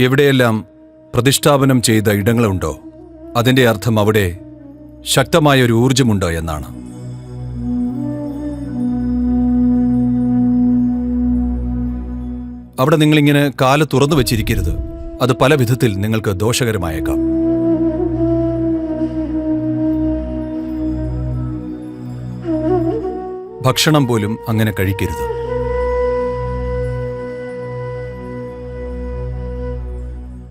എവിടെയെല്ലാം പ്രതിഷ്ഠാപനം ചെയ്ത ഇടങ്ങളുണ്ടോ അതിന്റെ അർത്ഥം അവിടെ ശക്തമായ ഒരു ഊർജമുണ്ടോ എന്നാണ്. അവിടെ നിങ്ങളിങ്ങനെ കാൽ തുറന്നു വെച്ചിരിക്കരുത്. അത് പല വിധത്തിൽ നിങ്ങൾക്ക് ദോഷകരമായേക്കാം. ഭക്ഷണം പോലും അങ്ങനെ കഴിക്കരുത്.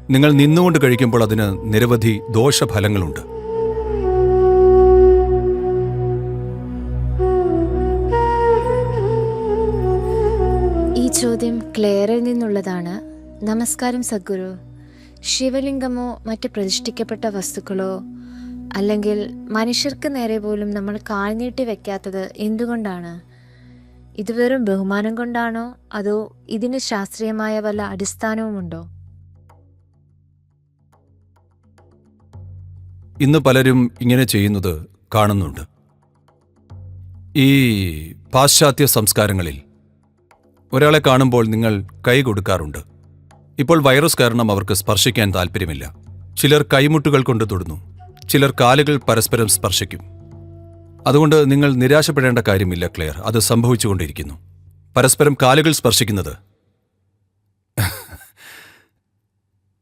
നിങ്ങൾ നിന്നുകൊണ്ട് കഴിക്കുമ്പോൾ അതിന് നിരവധി ദോഷഫലങ്ങളുണ്ട്. ഈ ചോദ്യം ക്ലെയറിൽ നിന്നുള്ളതാണ്. നമസ്കാരം സദ്ഗുരു. ശിവലിംഗമോ മറ്റ് പ്രതിഷ്ഠിക്കപ്പെട്ട വസ്തുക്കളോ അല്ലെങ്കിൽ മനുഷ്യർക്ക് നേരെ പോലും നമ്മൾ കാൽനീട്ടി വെക്കാത്തത് എന്തുകൊണ്ടാണ്? ഇത് വെറും ബഹുമാനം കൊണ്ടാണോ? അതോ ഇതിന് ശാസ്ത്രീയമായ വല്ല അടിസ്ഥാനവുമുണ്ടോ? ഇന്ന് പലരും ഇങ്ങനെ ചെയ്യുന്നത് കാണുന്നുണ്ട്. ഈ പാശ്ചാത്യ സംസ്കാരങ്ങളിൽ ഒരാളെ കാണുമ്പോൾ നിങ്ങൾ കൈ കൊടുക്കാറുണ്ട്. ഇപ്പോൾ വൈറസ് കാരണം അവർക്ക് സ്പർശിക്കാൻ താല്പര്യമില്ല ചിലർ കൈമുട്ടുകൾ കൊണ്ട് തൊടുന്നു. ചിലർ കാലുകൾ പരസ്പരം സ്പർശിക്കും. അതുകൊണ്ട് നിങ്ങൾ നിരാശപ്പെടേണ്ട കാര്യമില്ല ക്ലെയർ. അത് സംഭവിച്ചുകൊണ്ടിരിക്കുന്നു. പരസ്പരം കാലുകൾ സ്പർശിക്കുന്നത്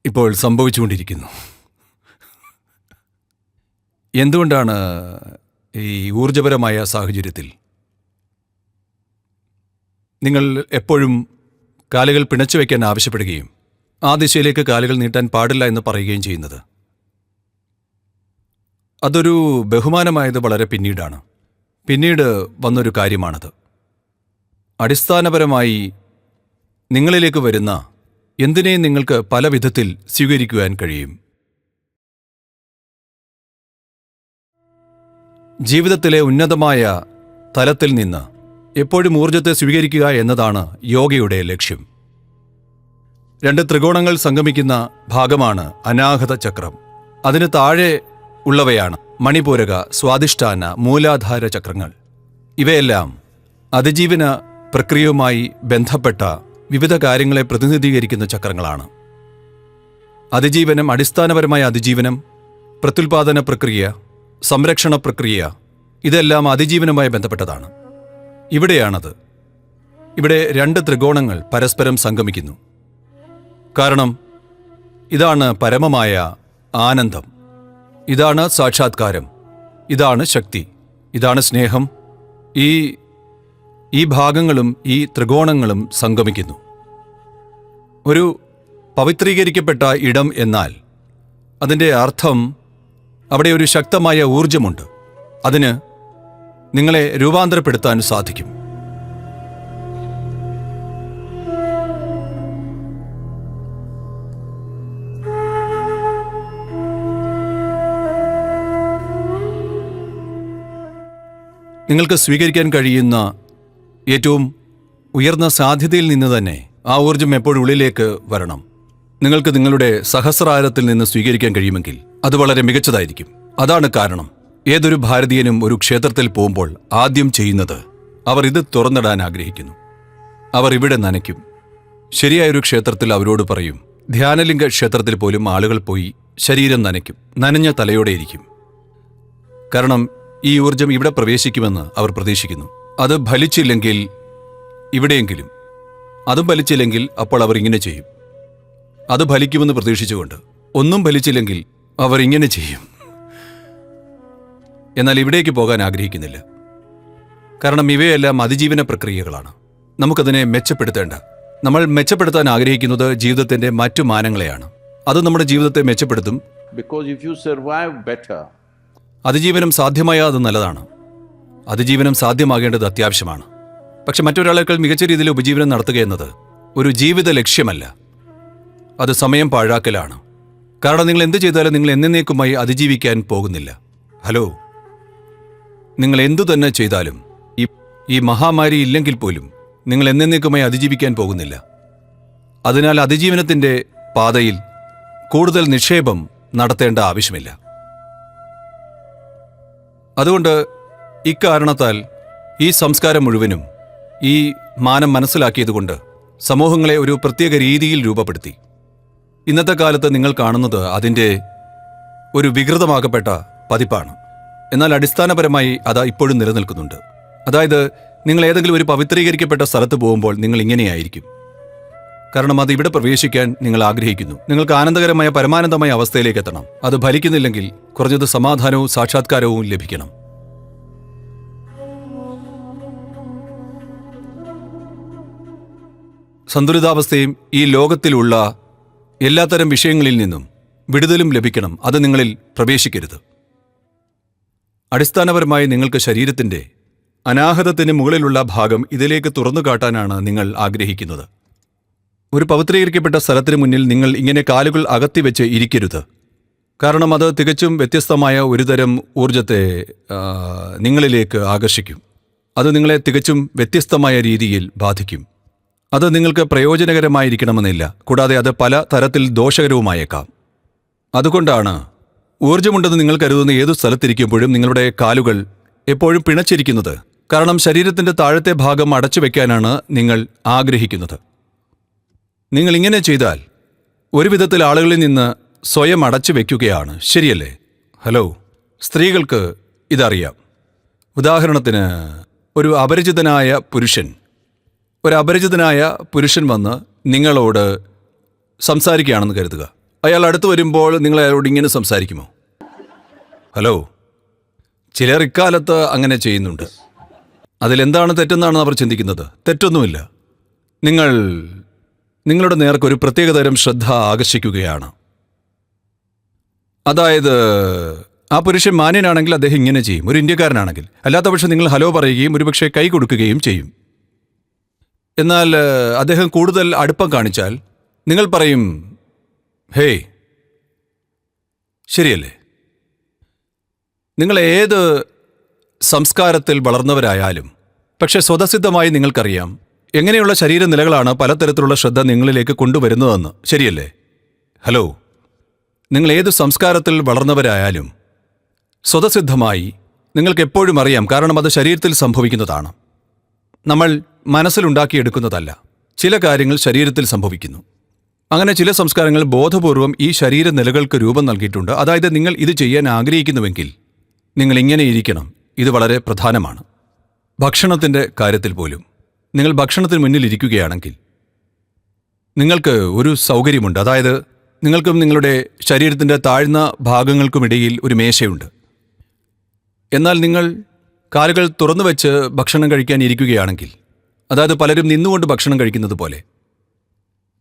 ഇപ്പോൾ സംഭവിച്ചുകൊണ്ടിരിക്കുന്നു. എന്തുകൊണ്ടാണ് ഈ ഊർജപരമായ സാഹചര്യത്തിൽ? നിങ്ങൾ എപ്പോഴും കാലുകൾ പിണച്ചു വയ്ക്കാൻ ആവശ്യപ്പെടുകയും ആ ദിശയിലേക്ക് കാലുകൾ നീട്ടാൻ പാടില്ല എന്ന് പറയുകയും ചെയ്യുന്നത്. അതൊരു ബഹുമാനമായത് വളരെ പിന്നീടാണ്. പിന്നീട് വന്നൊരു കാര്യമാണത്. അടിസ്ഥാനപരമായി നിങ്ങളിലേക്ക് വരുന്ന എന്തിനേയും നിങ്ങൾക്ക് പല വിധത്തിൽ സ്വീകരിക്കുവാൻ കഴിയും. ജീവിതത്തിലെ ഉന്നതമായ തലത്തിൽ നിന്ന് എപ്പോഴും ഊർജത്തെ സ്വീകരിക്കുക എന്നതാണ് യോഗയുടെ ലക്ഷ്യം. രണ്ട് ത്രികോണങ്ങൾ സംഗമിക്കുന്ന ഭാഗമാണ് അനാഹത ചക്രം. അതിന് താഴെ ഉള്ളവയാണ് മണിപൂരക സ്വാധിഷ്ഠാന മൂലാധാര ചക്രങ്ങൾ. ഇവയെല്ലാം അതിജീവന പ്രക്രിയയുമായി ബന്ധപ്പെട്ട വിവിധ കാര്യങ്ങളെ പ്രതിനിധീകരിക്കുന്ന ചക്രങ്ങളാണ്. അതിജീവനം അടിസ്ഥാനപരമായ അതിജീവനം പ്രത്യുൽപാദന പ്രക്രിയ സംരക്ഷണ പ്രക്രിയ ഇതെല്ലാം അതിജീവനുമായി ബന്ധപ്പെട്ടതാണ്. ഇവിടെയാണത്. ഇവിടെ രണ്ട് ത്രികോണങ്ങൾ പരസ്പരം സംഗമിക്കുന്നു. കാരണം ഇതാണ് പരമമായ ആനന്ദം. ഇതാണ് സാക്ഷാത്കാരം. ഇതാണ് ശക്തി. ഇതാണ് സ്നേഹം. ഈ ഈ ഭാഗങ്ങളും ഈ ത്രികോണങ്ങളും സംഗമിക്കുന്നു. ഒരു പവിത്രീകരിക്കപ്പെട്ട ഇടം എന്നാൽ അതിന്റെ അർത്ഥം അവിടെ ഒരു ശക്തമായ ഊർജമുണ്ട് അതിന് നിങ്ങളെ രൂപാന്തരപ്പെടുത്താൻ സാധിക്കും. നിങ്ങൾക്ക് സ്വീകരിക്കാൻ കഴിയുന്ന ഏറ്റവും ഉയർന്ന സാധ്യതയിൽ നിന്ന് തന്നെ ആ ഊർജം എപ്പോഴും ഉള്ളിലേക്ക് വരണം. നിങ്ങൾക്ക് നിങ്ങളുടെ സഹസ്രാരത്തിൽ നിന്ന് സ്വീകരിക്കാൻ കഴിയുമെങ്കിൽ അത് വളരെ മികച്ചതായിരിക്കും. അതാണ് കാരണം. ഏതൊരു ഭാരതീയനും ഒരു ക്ഷേത്രത്തിൽ പോകുമ്പോൾ ആദ്യം ചെയ്യുന്നത് അവർ ഇത് തുറന്നിടാൻ ആഗ്രഹിക്കുന്നു. അവർ ഇവിടെ നനയ്ക്കും. ശരിയായൊരു ക്ഷേത്രത്തിൽ അവരോട് പറയും ധ്യാനലിംഗ ക്ഷേത്രത്തിൽ പോലും ആളുകൾ പോയി ശരീരം നനയ്ക്കും. നനഞ്ഞ തലയോടെ ഇരിക്കും. കാരണം ഈ ഊർജം ഇവിടെ പ്രവേശിക്കുമെന്ന് അവർ പ്രതീക്ഷിക്കുന്നു. അത് ഫലിച്ചില്ലെങ്കിൽ ഇവിടെയെങ്കിലും. അതും ഫലിച്ചില്ലെങ്കിൽ അപ്പോൾ അവർ ഇങ്ങനെ ചെയ്യും. അത് ഫലിക്കുമെന്ന് പ്രതീക്ഷിച്ചുകൊണ്ട് ഒന്നും ഫലിച്ചില്ലെങ്കിൽ അവർ ഇങ്ങനെ ചെയ്യും. എന്നാൽ ഇവിടേക്ക് പോകാൻ ആഗ്രഹിക്കുന്നില്ല. കാരണം ഇവയെല്ലാം അതിജീവന പ്രക്രിയകളാണ്. നമുക്കതിനെ മെച്ചപ്പെടുത്തേണ്ട. നമ്മൾ മെച്ചപ്പെടുത്താൻ ആഗ്രഹിക്കുന്നത് ജീവിതത്തിന്റെ മറ്റു മാനങ്ങളെയാണ്. അത് നമ്മുടെ ജീവിതത്തെ മെച്ചപ്പെടുത്തും. Because if you survive better അതിജീവനം സാധ്യമായ അത് നല്ലതാണ്. അതിജീവനം സാധ്യമാകേണ്ടത് അത്യാവശ്യമാണ്. പക്ഷെ മറ്റൊരാളേക്കാൾ മികച്ച രീതിയിൽ ഉപജീവനം നടത്തുക എന്നത് ഒരു ജീവിത ലക്ഷ്യമല്ല. അത് സമയം പാഴാക്കലാണ്. കാരണം നിങ്ങൾ എന്ത് ചെയ്താലും നിങ്ങൾ എന്നേക്കുമായി അതിജീവിക്കാൻ പോകുന്നില്ല. ഹലോ? നിങ്ങൾ എന്തു തന്നെ ചെയ്താലും ഈ ഈ മഹാമാരി ഇല്ലെങ്കിൽ പോലും നിങ്ങൾ എന്നേക്കുമായി അതിജീവിക്കാൻ പോകുന്നില്ല. അതിനാൽ അതിജീവനത്തിന്റെ പാതയിൽ കൂടുതൽ നിക്ഷേപം നടത്തേണ്ട ആവശ്യമില്ല. അതുകൊണ്ട് ഇക്കാരണത്താൽ ഈ സംസ്കാരം മുഴുവനും ഈ മാനം മനസ്സിലാക്കിയതുകൊണ്ട് സമൂഹങ്ങളെ ഒരു പ്രത്യേക രീതിയിൽ രൂപപ്പെടുത്തി. ഇന്നത്തെ കാലത്ത് നിങ്ങൾ കാണുന്നത് അതിന്റെ ഒരു വികൃതമാക്കപ്പെട്ട പതിപ്പാണ്. എന്നാൽ അടിസ്ഥാനപരമായി അത് ഇപ്പോഴും നിലനിൽക്കുന്നുണ്ട്. അതായത് നിങ്ങൾ ഏതെങ്കിലും ഒരു പവിത്രീകരിക്കപ്പെട്ട സ്ഥലത്ത് പോകുമ്പോൾ നിങ്ങൾ ഇങ്ങനെയായിരിക്കും. കാരണം അത് ഇവിടെ പ്രവേശിക്കാൻ നിങ്ങൾ ആഗ്രഹിക്കുന്നു. നിങ്ങൾക്ക് ആനന്ദകരമായ പരമാനന്ദമായ അവസ്ഥയിലേക്ക് എത്തണം. അത് ഫലിക്കുന്നില്ലെങ്കിൽ കുറഞ്ഞത് സമാധാനവും സാക്ഷാത്കാരവും ലഭിക്കണം. സന്തുലിതാവസ്ഥയും ഈ ലോകത്തിലുള്ള എല്ലാത്തരം വിഷയങ്ങളിൽ നിന്നും വിടുതലും ലഭിക്കണം. അത് നിങ്ങളിൽ പ്രവേശിക്കരുത്. അടിസ്ഥാനപരമായി നിങ്ങൾക്ക് ശരീരത്തിന്റെ അനാഹതത്തിന് മുകളിലുള്ള ഭാഗം ഇതിലേക്ക് തുറന്നു കാട്ടാനാണ് നിങ്ങൾ ആഗ്രഹിക്കുന്നത്. ഒരു പവിത്രീകരിക്കപ്പെട്ട സ്ഥലത്തിന് മുന്നിൽ നിങ്ങൾ ഇങ്ങനെ കാലുകൾ അകത്തി വെച്ച് ഇരിക്കരുത്. കാരണം അത് തികച്ചും വ്യത്യസ്തമായ ഒരുതരം ഊർജത്തെ നിങ്ങളിലേക്ക് ആകർഷിക്കും. അത് നിങ്ങളെ തികച്ചും വ്യത്യസ്തമായ രീതിയിൽ ബാധിക്കും. അത് നിങ്ങൾക്ക് പ്രയോജനകരമായിരിക്കണമെന്നില്ല. കൂടാതെ അത് പല തരത്തിൽ ദോഷകരവുമായേക്കാം. അതുകൊണ്ടാണ് ഊർജമുണ്ടെന്ന് നിങ്ങൾ കരുതുന്ന ഏതു സ്ഥലത്തിരിക്കുമ്പോഴും നിങ്ങളുടെ കാലുകൾ എപ്പോഴും പിണച്ചിരിക്കുന്നത്. കാരണം ശരീരത്തിന്റെ താഴത്തെ ഭാഗം അടച്ചു വയ്ക്കാനാണ് നിങ്ങൾ ആഗ്രഹിക്കുന്നത്. നിങ്ങൾ ഇങ്ങനെ ചെയ്താൽ ഒരു വിധത്തിൽ ആളുകളിൽ നിന്ന് സ്വയം അടച്ചു വയ്ക്കുകയാണ് ശരിയല്ലേ? ഹലോ സ്ത്രീകൾക്ക് ഇതറിയാം. ഉദാഹരണത്തിന് ഒരു അപരിചിതനായ പുരുഷൻ ഒരു അപരിചിതനായ പുരുഷൻ വന്ന് നിങ്ങളോട് സംസാരിക്കുകയാണെന്ന് കരുതുക. അയാൾ അടുത്ത് വരുമ്പോൾ നിങ്ങൾ അയാളോട് ഇങ്ങനെ സംസാരിക്കുമോ? ഹലോ? ചിലർ ഇക്കാലത്ത് അങ്ങനെ ചെയ്യുന്നുണ്ട്. അതിലെന്താണ് തെറ്റെന്നാണ് അവർ ചിന്തിക്കുന്നത്? തെറ്റൊന്നുമില്ല. നിങ്ങൾ നിങ്ങളുടെ നേർക്ക് ഒരു പ്രത്യേകതരം ശ്രദ്ധ ആകർഷിക്കുകയാണ്. അതായത് ആ പുരുഷൻ മാന്യനാണെങ്കിൽ അദ്ദേഹം ഇങ്ങനെ ചെയ്യും. ഒരു ഇന്ത്യക്കാരനാണെങ്കിൽ. അല്ലാത്ത പക്ഷേ നിങ്ങൾ ഹലോ പറയുകയും ഒരുപക്ഷെ കൈ കൊടുക്കുകയും ചെയ്യും. എന്നാൽ അദ്ദേഹം കൂടുതൽ അടുപ്പം കാണിച്ചാൽ നിങ്ങൾ പറയും ഹേയ് ശരിയല്ലേ? നിങ്ങൾ ഏത് സംസ്കാരത്തിൽ വളർന്നവരായാലും പക്ഷെ സ്വതസിദ്ധമായി നിങ്ങൾക്കറിയാം എങ്ങനെയുള്ള ശരീരനിലകളാണ് പലതരത്തിലുള്ള ശ്രദ്ധ നിങ്ങളിലേക്ക് കൊണ്ടുവരുന്നതെന്ന്. ശരിയല്ലേ? ഹലോ നിങ്ങൾ ഏത് സംസ്കാരത്തിൽ വളർന്നവരായാലും സ്വതസിദ്ധമായി നിങ്ങൾക്ക് എപ്പോഴും അറിയാം കാരണം അത് ശരീരത്തിൽ സംഭവിക്കുന്നതാണ്. നമ്മൾ മനസ്സിലുണ്ടാക്കിയെടുക്കുന്നതല്ല. ചില കാര്യങ്ങൾ ശരീരത്തിൽ സംഭവിക്കുന്നു. അങ്ങനെ ചില സംസ്കാരങ്ങൾ ബോധപൂർവം ഈ ശരീര നിലകൾക്ക് രൂപം നൽകിയിട്ടുണ്ട്. അതായത് നിങ്ങൾ ഇത് ചെയ്യാൻ ആഗ്രഹിക്കുന്നുവെങ്കിൽ നിങ്ങൾ ഇങ്ങനെ ഇരിക്കണം. ഇത് വളരെ പ്രധാനമാണ്. ഭക്ഷണത്തിന്റെ കാര്യത്തിൽ പോലും. നിങ്ങൾ ഭക്ഷണത്തിന് മുന്നിൽ ഇരിക്കുകയാണെങ്കിൽ നിങ്ങൾക്ക് ഒരു സൗകര്യമുണ്ട്. അതായത് നിങ്ങൾക്കും നിങ്ങളുടെ ശരീരത്തിന്റെ താഴ്ന്ന ഭാഗങ്ങൾക്കുമിടയിൽ ഒരു മേശയുണ്ട്. എന്നാൽ നിങ്ങൾ കാലുകൾ തുറന്നു വെച്ച് ഭക്ഷണം കഴിക്കാൻ ഇരിക്കുകയാണെങ്കിൽ അതായത് പലരും നിന്നുകൊണ്ട് ഭക്ഷണം കഴിക്കുന്നത് പോലെ.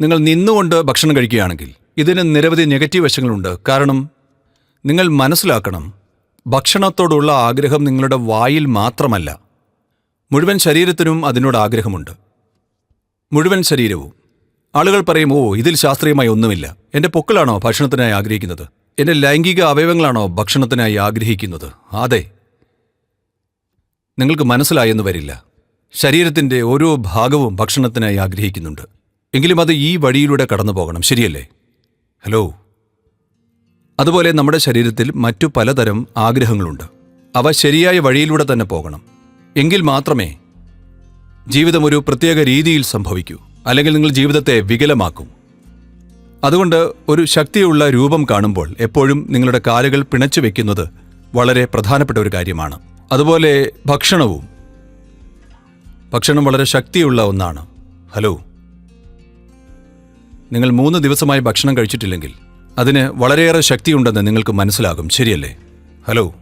നിങ്ങൾ നിന്നുകൊണ്ട് ഭക്ഷണം കഴിക്കുകയാണെങ്കിൽ ഇതിന് നിരവധി നെഗറ്റീവ് വശങ്ങളുണ്ട്. കാരണം നിങ്ങൾ മനസ്സിലാക്കണം ഭക്ഷണത്തോടുള്ള ആഗ്രഹം നിങ്ങളുടെ വായിൽ മാത്രമല്ല മുഴുവൻ ശരീരത്തിനും അതിനോട് ആഗ്രഹമുണ്ട്. മുഴുവൻ ശരീരവും. ആളുകൾ പറയും ഓ ഇതിൽ ശാസ്ത്രീയമായി ഒന്നുമില്ല. എന്റെ പൊക്കളാണോ ഭക്ഷണത്തിനായി ആഗ്രഹിക്കുന്നത്? എന്റെ ലൈംഗിക അവയവങ്ങളാണോ ഭക്ഷണത്തിനായി ആഗ്രഹിക്കുന്നത്? അതെ. നിങ്ങൾക്ക് മനസ്സിലായെന്ന് വരില്ല. ശരീരത്തിന്റെ ഓരോ ഭാഗവും ഭക്ഷണത്തിനായി ആഗ്രഹിക്കുന്നുണ്ട്. എങ്കിലും അത് ഈ വഴിയിലൂടെ കടന്നു പോകണം ശരിയല്ലേ? ഹലോ? അതുപോലെ നമ്മുടെ ശരീരത്തിൽ മറ്റു പലതരം ആഗ്രഹങ്ങളുണ്ട്. അവ ശരിയായ വഴിയിലൂടെ തന്നെ പോകണം. എങ്കിൽ മാത്രമേ ജീവിതം ഒരു പ്രത്യേക രീതിയിൽ സംഭവിക്കൂ. അല്ലെങ്കിൽ നിങ്ങൾ ജീവിതത്തെ വികലമാക്കും. അതുകൊണ്ട് ഒരു ശക്തിയുള്ള രൂപം കാണുമ്പോൾ എപ്പോഴും നിങ്ങളുടെ കാലുകൾ പിണച്ചു വെക്കുന്നത് വളരെ പ്രധാനപ്പെട്ട ഒരു കാര്യമാണ്. അതുപോലെ ഭക്ഷണവും ഭക്ഷണം വളരെ ശക്തിയുള്ള ഒന്നാണ്. ഹലോ. നിങ്ങൾ മൂന്ന് ദിവസമായി ഭക്ഷണം കഴിച്ചിട്ടില്ലെങ്കിൽ അതിന് വളരെയേറെ ശക്തിയുണ്ടെന്ന് നിങ്ങൾക്ക് മനസ്സിലാകും. ശരിയല്ലേ? ഹലോ.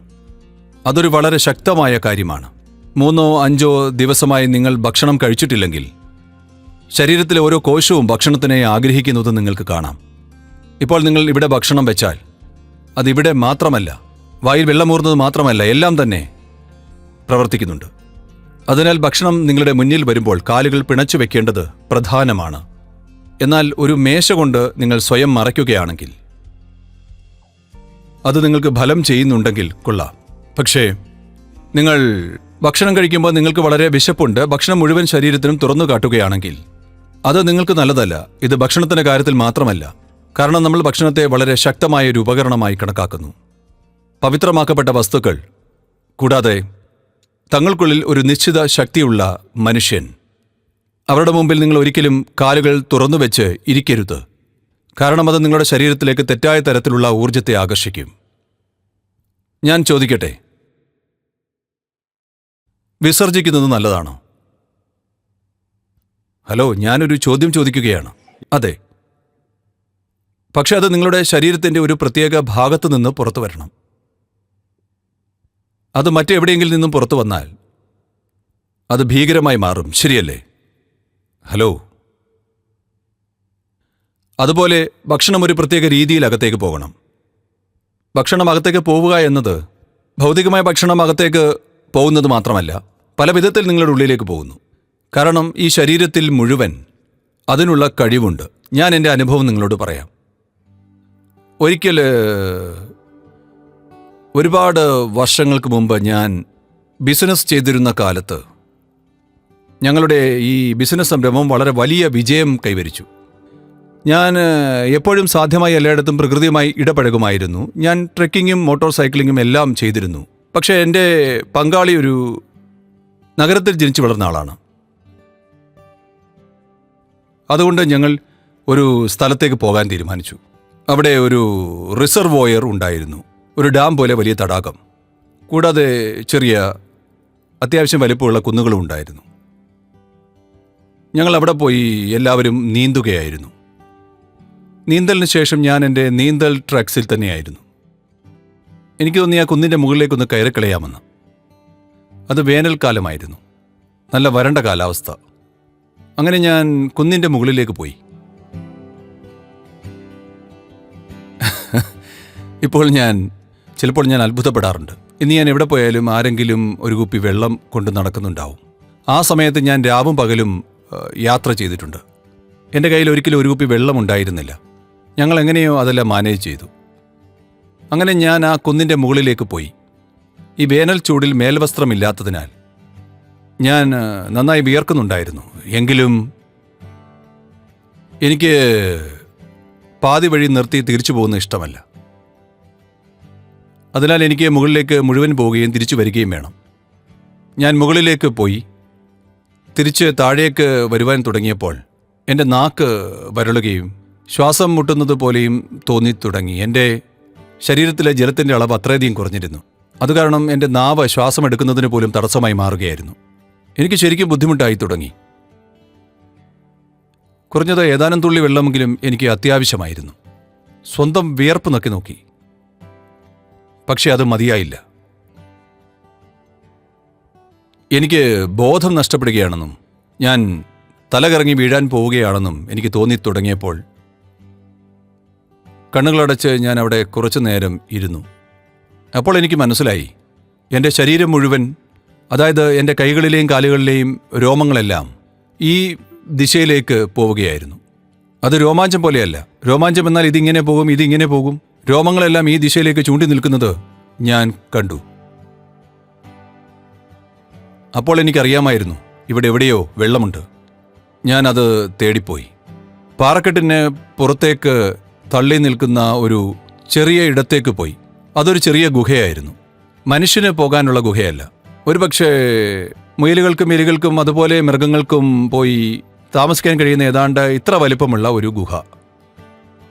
അതൊരു വളരെ ശക്തമായ കാര്യമാണ്. മൂന്നോ അഞ്ചോ ദിവസമായി നിങ്ങൾ ഭക്ഷണം കഴിച്ചിട്ടില്ലെങ്കിൽ ശരീരത്തിലെ ഓരോ കോശവും ഭക്ഷണത്തിനെ ആഗ്രഹിക്കുന്നത് നിങ്ങൾക്ക് കാണാം. ഇപ്പോൾ നിങ്ങൾ ഇവിടെ ഭക്ഷണം വെച്ചാൽ അതിവിടെ മാത്രമല്ല വായിൽ വെള്ളമൂർന്നത് മാത്രമല്ല എല്ലാം തന്നെ പ്രവർത്തിക്കുന്നുണ്ട്. അതിനാൽ ഭക്ഷണം നിങ്ങളുടെ മുന്നിൽ വരുമ്പോൾ കാലുകൾ പിണച്ചു വെക്കേണ്ടത് പ്രധാനമാണ്. എന്നാൽ ഒരു മേശ കൊണ്ട് നിങ്ങൾ സ്വയം മറയ്ക്കുകയാണെങ്കിൽ. അത് നിങ്ങൾക്ക് ഫലം ചെയ്യുന്നുണ്ടെങ്കിൽ കൊള്ളാം. പക്ഷേ നിങ്ങൾ ഭക്ഷണം കഴിക്കുമ്പോൾ നിങ്ങൾക്ക് വളരെ വിശപ്പുണ്ട്. ഭക്ഷണം മുഴുവൻ ശരീരത്തിനും തുറന്നു കാട്ടുകയാണെങ്കിൽ. അത് നിങ്ങൾക്ക് നല്ലതല്ല. ഇത് ഭക്ഷണത്തിന്റെ കാര്യത്തിൽ മാത്രമല്ല. കാരണം നമ്മൾ ഭക്ഷണത്തെ വളരെ ശക്തമായ ഒരു ഉപകരണമായി കണക്കാക്കുന്നു. പവിത്രമാക്കപ്പെട്ട വസ്തുക്കൾ കൂടാതെ തങ്ങൾക്കുള്ളിൽ ഒരു നിശ്ചിത ശക്തിയുള്ള മനുഷ്യൻ. അവരുടെ മുമ്പിൽ നിങ്ങൾ ഒരിക്കലും കാലുകൾ തുറന്നു വെച്ച് ഇരിക്കരുത്. കാരണം അത് നിങ്ങളുടെ ശരീരത്തിലേക്ക് തെറ്റായ തരത്തിലുള്ള ഊർജത്തെ ആകർഷിക്കും. ഞാൻ ചോദിക്കട്ടെ? വിസർജിക്കുന്നത് നല്ലതാണോ? ഹലോ ഞാനൊരു ചോദ്യം ചോദിക്കുകയാണ്. അതെ. പക്ഷെ അത് നിങ്ങളുടെ ശരീരത്തിന്റെ ഒരു പ്രത്യേക ഭാഗത്തു നിന്ന് പുറത്തു വരണം അത് മറ്റെവിടെയെങ്കിലും നിന്നും പുറത്തു വന്നാൽ അത് ഭീകരമായി മാറും. ശരിയല്ലേ? ഹലോ? അതുപോലെ ഭക്ഷണം ഒരു പ്രത്യേക രീതിയിൽ അകത്തേക്ക് പോകണം. ഭക്ഷണം അകത്തേക്ക് പോവുക എന്നത് ഭൗതികമായ ഭക്ഷണം അകത്തേക്ക് പോകുന്നത് മാത്രമല്ല പല വിധത്തിൽ നിങ്ങളുടെ ഉള്ളിലേക്ക് പോകുന്നു. കാരണം ഈ ശരീരത്തിൽ മുഴുവൻ അതിനുള്ള കഴിവുണ്ട്. ഞാൻ എന്റെ അനുഭവം നിങ്ങളോട് പറയാം. ഒരിക്കൽ ഒരുപാട് വർഷങ്ങൾക്ക് മുമ്പ് ഞാൻ ബിസിനസ് ചെയ്തിരുന്ന കാലത്ത് ഞങ്ങളുടെ ഈ ബിസിനസ് സംരംഭം വളരെ വലിയ വിജയം കൈവരിച്ചു. ഞാൻ എപ്പോഴും സാധ്യമായി എല്ലായിടത്തും പ്രകൃതിയുമായി ഇടപഴകുമായിരുന്നു. ഞാൻ ട്രെക്കിങ്ങും മോട്ടോർ സൈക്ലിങ്ങും എല്ലാം ചെയ്തിരുന്നു. പക്ഷേ എന്റെ പങ്കാളി ഒരു നഗരത്തിൽ ജനിച്ചു വളർന്ന ആളാണ്. അതുകൊണ്ട് ഞങ്ങൾ ഒരു സ്ഥലത്തേക്ക് പോകാൻ തീരുമാനിച്ചു. അവിടെ ഒരു റിസർവോയർ ഉണ്ടായിരുന്നു. ഒരു ഡാം പോലെ വലിയ തടാകം. കൂടാതെ ചെറിയ അത്യാവശ്യം വലിപ്പമുള്ള കുന്നുകളും ഉണ്ടായിരുന്നു. ഞങ്ങൾ അവിടെ പോയി എല്ലാവരും നീന്തുകയായിരുന്നു. നീന്തലിന് ശേഷം ഞാൻ എന്റെ നീന്തൽ ട്രക്സിൽ തന്നെയായിരുന്നു. എനിക്ക് തോന്നി ആ കുന്നിന്റെ മുകളിലേക്കൊന്ന് കയറിക്കളയാമെന്ന്. അത് വേനൽക്കാലമായിരുന്നു. നല്ല വരണ്ട കാലാവസ്ഥ. അങ്ങനെ ഞാൻ കുന്നിന്റെ മുകളിലേക്ക് പോയി. ഇപ്പോൾ ഞാൻ ചിലപ്പോൾ ഞാൻ അത്ഭുതപ്പെടാറുണ്ട്. ഇന്ന് ഞാൻ എവിടെ പോയാലും ആരെങ്കിലും ഒരു കുപ്പി വെള്ളം കൊണ്ട് നടക്കുന്നുണ്ടാവും. ആ സമയത്ത് ഞാൻ രാവും പകലും യാത്ര ചെയ്തിട്ടുണ്ട്. എന്റെ കയ്യിൽ ഒരിക്കലും ഒരു കുപ്പി വെള്ളം ഉണ്ടായിരുന്നില്ല. ഞങ്ങൾ എങ്ങനെയോ അതെല്ലാം മാനേജ് ചെയ്തു. അങ്ങനെ ഞാൻ ആ കുന്നിന്റെ മുകളിലേക്ക് പോയി. ഈ വേനൽ ചൂടിൽ മേൽവസ്ത്രമില്ലാത്തതിനാൽ ഞാൻ നന്നായി വിയർക്കുന്നുണ്ടായിരുന്നു. എങ്കിലും എനിക്ക് പാതി വഴി നിർത്തി തിരിച്ചു പോകുന്ന ഇഷ്ടമല്ല. അതിനാൽ എനിക്ക് മുകളിലേക്ക് മുഴുവൻ പോവുകയും തിരിച്ചു വരികയും വേണം. ഞാൻ മുകളിലേക്ക് പോയി തിരിച്ച് താഴേക്ക് വരുവാൻ തുടങ്ങിയപ്പോൾ എന്റെ നാക്ക് വരളുകയും ശ്വാസം മുട്ടുന്നത് പോലെയും തോന്നി തുടങ്ങി എന്റെ ശരീരത്തിലെ ജലത്തിന്റെ അളവ് അത്രയധികം കുറഞ്ഞിരുന്നു. അത് കാരണം എന്റെ നാവ് ശ്വാസമെടുക്കുന്നതിന് പോലും തടസ്സമായി മാറുകയായിരുന്നു. എനിക്ക് ശരിക്കും ബുദ്ധിമുട്ടായി തുടങ്ങി. കുറഞ്ഞത് ഏതാനും തുള്ളി വെള്ളമെങ്കിലും എനിക്ക് അത്യാവശ്യമായിരുന്നു. സ്വന്തം വിയർപ്പ് നക്കി നോക്കി പക്ഷെ അത് മതിയായില്ല. എനിക്ക് ബോധം നഷ്ടപ്പെടുകയാണെന്നും ഞാൻ തലകറങ്ങി വീഴാൻ പോവുകയാണെന്നും എനിക്ക് തോന്നി തുടങ്ങിയപ്പോൾ കണ്ണുകളടച്ച് ഞാൻ അവിടെ കുറച്ചു നേരം ഇരുന്നു. അപ്പോൾ എനിക്ക് മനസ്സിലായി എന്റെ ശരീരം മുഴുവൻ അതായത് എന്റെ കൈകളിലെയും കാലുകളിലെയും രോമങ്ങളെല്ലാം ഈ ദിശയിലേക്ക് പോവുകയായിരുന്നു. അത് രോമാഞ്ചം പോലെയല്ല. രോമാഞ്ചം എന്നാൽ ഇതിങ്ങനെ പോകും ഇതിങ്ങനെ പോകും. രോമങ്ങളെല്ലാം ഈ ദിശയിലേക്ക് ചൂണ്ടി നിൽക്കുന്നത് ഞാൻ കണ്ടു. അപ്പോൾ എനിക്കറിയാമായിരുന്നു ഇവിടെ എവിടെയോ വെള്ളമുണ്ട്. ഞാൻ അത് തേടിപ്പോയി. പാറക്കെട്ടിന് പുറത്തേക്ക് തള്ളി നിൽക്കുന്ന ഒരു ചെറിയ ഇടത്തേക്ക് പോയി. അതൊരു ചെറിയ ഗുഹയായിരുന്നു. മനുഷ്യന് പോകാനുള്ള ഗുഹയല്ല. ഒരുപക്ഷെ മുയലുകൾക്കും എലികൾക്കും അതുപോലെ മൃഗങ്ങൾക്കും പോയി താമസിക്കാൻ കഴിയുന്ന ഏതാണ്ട് ഇത്ര വലിപ്പമുള്ള ഒരു ഗുഹ.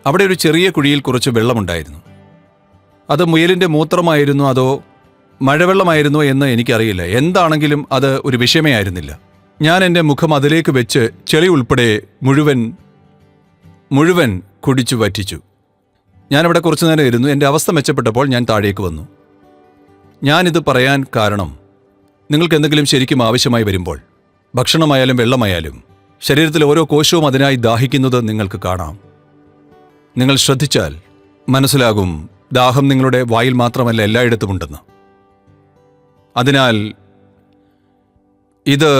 അവിടെ ഒരു ചെറിയ കുഴിയിൽ കുറച്ച് വെള്ളമുണ്ടായിരുന്നു. അത് മുയലിന്റെ മൂത്രമായിരുന്നോ അതോ മഴവെള്ളമായിരുന്നോ എന്ന് എനിക്കറിയില്ല. എന്താണെങ്കിലും അത് ഒരു വിഷയമേ ആയിരുന്നില്ല ഞാൻ എന്റെ മുഖം അതിലേക്ക് വെച്ച് ചെളി ഉൾപ്പെടെ മുഴുവൻ മുഴുവൻ കുടിച്ചു വറ്റിച്ചു. ഞാനവിടെ കുറച്ചു നേരം ഇരുന്നു. എന്റെ അവസ്ഥ മെച്ചപ്പെട്ടപ്പോൾ ഞാൻ താഴേക്ക് വന്നു. ഞാനിത് പറയാൻ കാരണം നിങ്ങൾക്ക് എന്തെങ്കിലും ശരിക്കും ആവശ്യമായി വരുമ്പോൾ ഭക്ഷണമായാലും വെള്ളമായാലും ശരീരത്തിലെ ഓരോ കോശവും അതിനായി ദാഹിക്കുന്നത് നിങ്ങൾക്ക് കാണാം. നിങ്ങൾ ശ്രദ്ധിച്ചാൽ മനസ്സിലാകും ദാഹം നിങ്ങളുടെ വായിൽ മാത്രമല്ല എല്ലായിടത്തും ഉണ്ടെന്ന്. അതിനാൽ ഇത്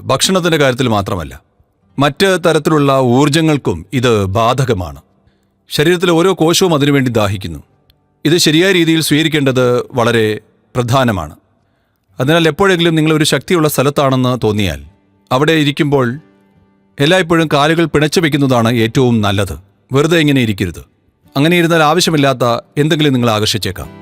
ഭക്ഷണത്തിന്റെ കാര്യത്തിൽ മാത്രമല്ല മറ്റ് തരത്തിലുള്ള ഊർജങ്ങൾക്കും ഇത് ബാധകമാണ്. ശരീരത്തിലെ ഓരോ കോശവും അതിനുവേണ്ടി ദാഹിക്കുന്നു. ഇത് ശരിയായ രീതിയിൽ സ്വീകരിക്കേണ്ടത് വളരെ പ്രധാനമാണ്. അതിനാൽ എപ്പോഴെങ്കിലും നിങ്ങൾ ഒരു ശക്തിയുള്ള സ്ഥലത്താണെന്ന് തോന്നിയാൽ അവിടെ ഇരിക്കുമ്പോൾ എല്ലായ്പ്പോഴും കാലുകൾ പിണച്ചു വയ്ക്കുന്നതാണ് ഏറ്റവും നല്ലത്. വെറുതെ ഇങ്ങനെ ഇരിക്കരുത്. അങ്ങനെ ഇരുന്നാൽ ആവശ്യമില്ലാത്ത എന്തെങ്കിലും നിങ്ങൾ ആകർഷിച്ചേക്കാം.